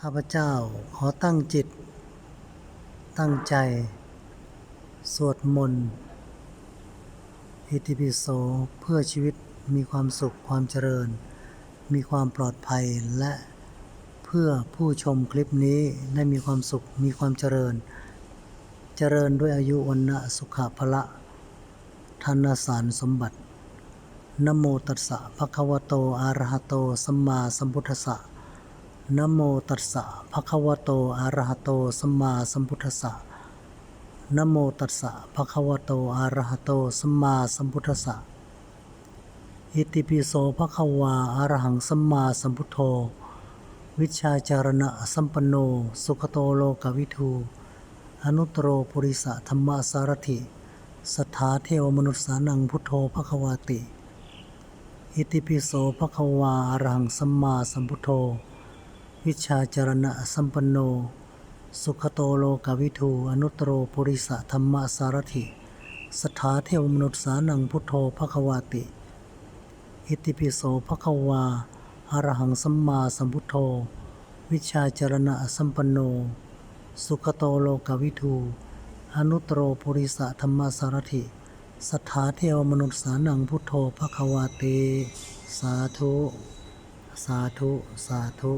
ข้าพเจ้าขอตั้งจิต ตั้งใจ สวดมนต์อิติปิโสเพื่อชีวิตมีความสุขความเจริญ มีความปลอดภัยและเพื่อผู้ชมคลิปนี้ได้มีความสุขมีความเจริญ เจริญด้วยอายุวันนะสุขภละธนสารสมบัตินโมตัสสะภะคะวะโตอะระหะโต สัมมาสัมพุทธัสสะ นโมตัสสะภะคะวะโตอะระหะโตสัมมาสัมพุทธัสสะนโมตัสสะภะคะวะโตอะระหะโตสัมมาสัมพุทธัสสะอิติปิโสภะคะวาอะระหังสัมมาสัมพุทโธ วิชชาจารณะสัมปันโน สุขโตโลกวิทูอนุตตรปุริสะธรรมสารถิสัทธาเทวมนุษสานังพุทโธภควาติ อิติปิโสภควาอรหังสัมมาสัมพุทโธ วิชาจารณะสัมปันโน สุขโตโลกวิทูอนุตตรปุริสะธรรมสารถิสัทธาเทวมนุษสานังพุทโธภควาติ อิติปิโสภควาอรหังสัมมาสัมพุทโธ วิชาจารณะสัมปันโน สุขโตโลกวิทูอนุตตรปุริสะธรรมสารถิสัทธาเทวมนุษย์สานังพุทโธภควาเตสาธุ สาธุ สาธุ